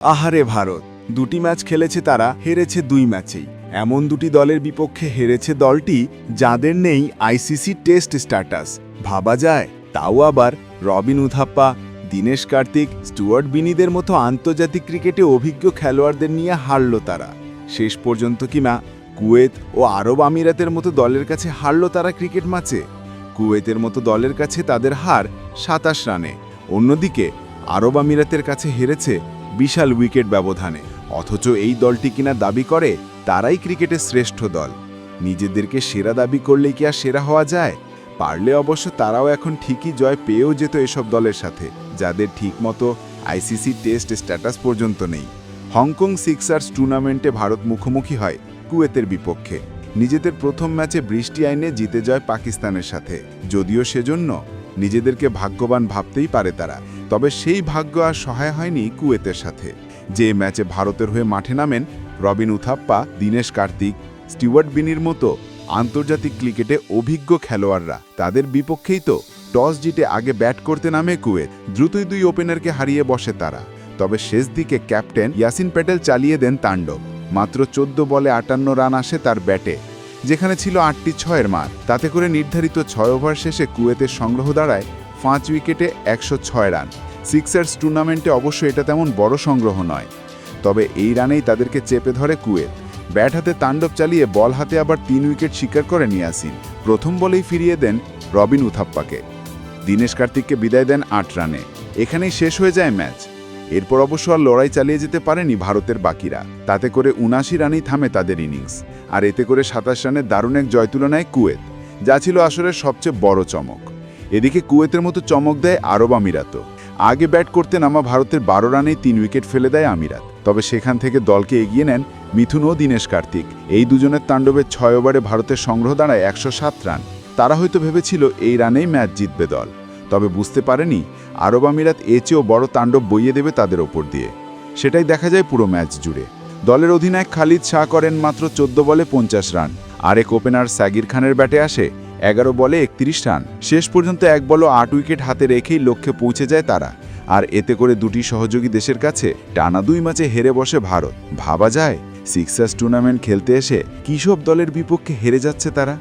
আহারে ভারত, দুটি ম্যাচ খেলেছে তারা, হেরেছে দুই ম্যাচেই। এমন দুটি দলের বিপক্ষে হেরেছে দলটি যাদের নেই আইসিসি টেস্ট স্ট্যাটাস। ভাবা যায়, তাও আবার রবিন উথাপ্পা দীনেশ কার্তিক, স্টুয়ার্ট বিনিদের মতো আন্তর্জাতিক ক্রিকেটে অভিজ্ঞ খেলোয়াড়দের নিয়ে হারল তারা। শেষ পর্যন্ত কিনা কুয়েত ও আরব আমিরাতের মতো দলের কাছে হারল তারা ক্রিকেট ম্যাচে? কুয়েতের মতো দলের কাছে তাদের হার সাতাশ রানে। অন্যদিকে, আরব আমিরাতের কাছে হেরেছে বিশাল উইকেট ব্যবধানে। অথচ এই দলটি কিনা দাবি করে, তারাই ক্রিকেটের শ্রেষ্ঠ দল। নিজেদেরকে সেরা দাবি করলে কি আর সেরা হওয়া যায়? পারলে অবশ্য তারাও এখন ঠিকই জয় পেয়েও যেত এসব দলের সাথে, যাদের ঠিকমতো আইসিসি টেস্ট স্ট্যাটাস পর্যন্ত নেই। হংকং সিক্সার্স টুর্নামেন্টে ভারত মুখোমুখি হয় কুয়েতের বিপক্ষে। নিজেদের প্রথম ম্যাচে বৃষ্টি আইনে জিতে যায় পাকিস্তানের সাথে। যদিও সেজন্য নিজেদেরকে ভাগ্যবান ভাবতেই পারে তারা। তবে সেই ভাগ্য আর সহায় হয়নি কুয়েতের সাথে। যে ম্যাচে ভারতের হয়ে মাঠে নামেন রবিন উথাপ্পা, দীনেশ কার্তিক স্টিওয়ার্ট বিনির মতো আন্তর্জাতিক ক্রিকেটে অভিজ্ঞ খেলোয়াড়রা। তাদের বিপক্ষেই তো টস জিতে আগে ব্যাট করতে নামে কুয়েত। দ্রুতই দুই ওপেনারকে হারিয়ে বসে তারা। তবে শেষ দিকে ক্যাপ্টেন ইয়াসিন প্যাটেল চালিয়ে দেন তাণ্ডব। মাত্র চোদ্দ বলে আটান্ন রান আসে তার ব্যাটে, যেখানে ছিল আটটি ছয়ের মার। তাতে করে নির্ধারিত ছয় ওভার শেষে কুয়েতের সংগ্রহ দাঁড়ায় পাঁচ উইকেটে একশো ছয় রান। সিক্সার্স টুর্নামেন্টে অবশ্য এটা তেমন বড় সংগ্রহ নয়। তবে এই রানেই তাদেরকে চেপে ধরে কুয়েত। ব্যাট হাতে তাণ্ডব চালিয়ে বল হাতে আবার তিন উইকেট শিকার করে ইয়াসিন প্রথম বলেই ফিরিয়ে দেন রবিন উথাপ্পাকে। দীনেশ কার্তিককে বিদায় দেন আট রানে। এখানেই শেষ হয়ে যায় ম্যাচ। এরপর অবশ্য আর লড়াই চালিয়ে যেতে পারেনি ভারতের বাকিরা। তাতে করে উনাশি রানেই থামে তাদের ইনিংস। আর এতে করে সাতাশ রানের দারুণ এক জয় তুলনায় কুয়েত, যা ছিল আসলে সবচেয়ে বড় চমক। এদিকে কুয়েতের মতো চমক দেয় আরব আমিরাতও। আগে ব্যাট করতে নামা ভারতের বারো রানেই তিন উইকেট ফেলে দেয় আমিরাত। তবে সেখান থেকে দলকে এগিয়ে নেন মিথুন ও দীনেশ কার্তিক। এই দুজনের তাণ্ডবের ছয় ওভারে ভারতের সংগ্রহ দাঁড়ায় একশো সাত রান। তারা হয়তো ভেবেছিল এই রানেই ম্যাচ জিতবে দল। তবে বুঝতে পারেনি, আরব আমিরাত এ চেয়েও বড় তাণ্ডব বইয়ে দেবে তাদের ওপর দিয়ে। সেটাই দেখা যায় পুরো ম্যাচ জুড়ে। দলের অধিনায়ক খালিদ শাহ করেন মাত্র চোদ্দ বলে পঞ্চাশ রান। আরেক ওপেনার সাগির খানের ব্যাটে আসে এগারো বলে একত্রিশ রান। শেষ পর্যন্ত এক বলও আট উইকেট হাতে রেখেই লক্ষ্যে পৌঁছে যায় তারা। আর এতে করে দুটি সহযোগী দেশের কাছে টানা দুই ম্যাচে হেরে বসে ভারত। ভাবা যায় সিক্সার্স টুর্নামেন্ট খেলতে এসে কিসব দলের বিপক্ষে হেরে যাচ্ছে তারা।